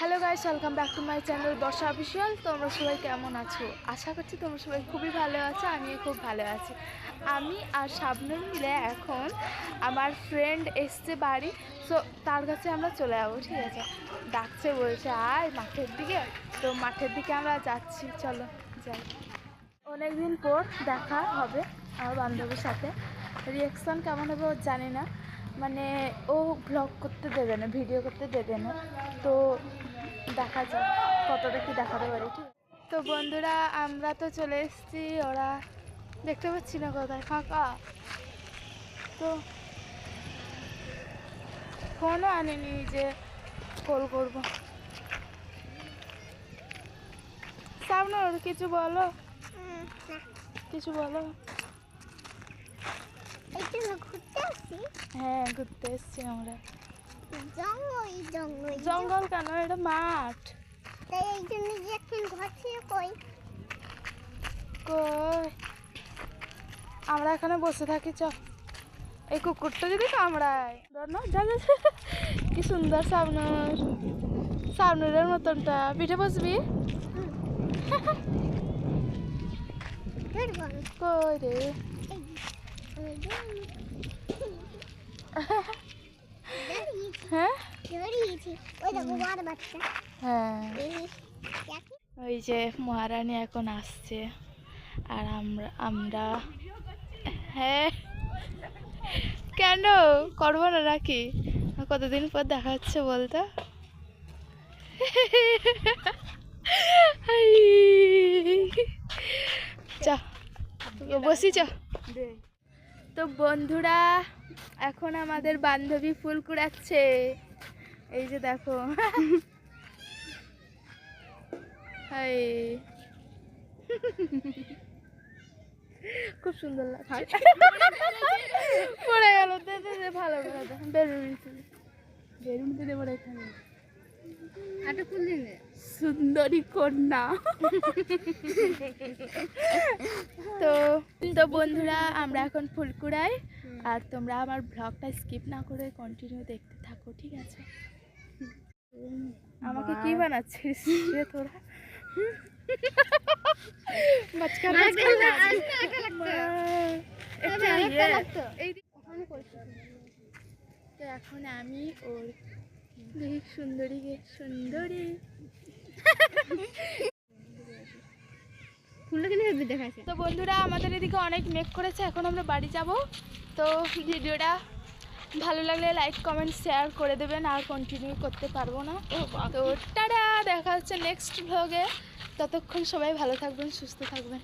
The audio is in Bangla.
Hello guys welcome back to my channel Barsha official তোমরা সবাই কেমন আছো? আশা করছি তোমরা সবাই খুবই ভালো আছো, আমিও খুব ভালো আছি। আমি আর শাবনুর মিলে এখন আমার ফ্রেন্ড এসছে বাড়ি সো তার কাছে আমরা চলে যাব, ঠিক আছে? ডাকছে, বলছে, আয় মাঠের দিকে। তো মাঠের দিকে আমরা যাচ্ছি, চলো, যাই। অনেক দিন পর দেখা হবে আমার বান্ধবীর সাথে। রিয়াকশান কেমন হবে ও জানি না। মানে ও ব্লগ করতে দেবে না ভিডিও করতে দেবে না। তো দেখা যাক কতটা কি দেখাতে পারি ঠিক তো বন্ধুরা আমরা তো চলে এসেছি ওরা দেখতে পাচ্ছি না কোথায় ফাঁকা। তো ফোনও আনিনি যে কল করব। সামনে ওর কিছু বলো। কিছু বলো। হ্যাঁ ঘুরতে এসেছি আমরা। জঙ্গল। কেন? এটা মাঠ। তাই এই জন্য যে এখন ঘর ছিল কই? কই? আমরা এখানে বসে থাকি চ। এই কুকুরটা যদি কামড়ায়। ধর না যা। কি সুন্দর সাবনুর সাবনুরের মতনটা। পিঠে বসবি? কই রে? হ্যাঁ? হ্যাঁ। ওই যে মহারানী এখন আসছে। আর আমরা আমরা হ্যাঁ। কেন? করব না নাকি? কতদিন পর দেখা যাচ্ছে বলতো? চ বসি চ তো বন্ধুরা এখন আমাদের বান্ধবী ফুল কুড়াচ্ছে। এই যে দেখো। হাই। খুব সুন্দর লাগছে। পড়ে গেল। দে দে দে ভালো করে দে। বেলুন দিতে বেলুন দিতে পড়ে এখানে। আটা ফুল দিলে সুন্দরী কন্যা। তো তো বন্ধুরা আমরা এখন ফুলকুড়াই আর তোমরা আমার ব্লগটা স্কিপ না করে কন্টিনিউ দেখতে থাকো ঠিক আছে? আমাকে কি বানাচ্ছিস? রে তোরা। একটা ইয়ে। তো এখন আমি ওর দেখি সুন্দরী সুন্দরী। তো বন্ধুরা আমাদের এদিকে অনেক মেক করেছে। এখন আমরা বাড়ি যাব। তো ভিডিওটা ভালো লাগলে লাইক কমেন্ট শেয়ার করে দেবেন আর কন্টিনিউ করতে পারব না। তো টাটা দেখা হচ্ছে নেক্সট ভ্লগে ততক্ষণ সবাই ভালো থাকবেন সুস্থ থাকবেন।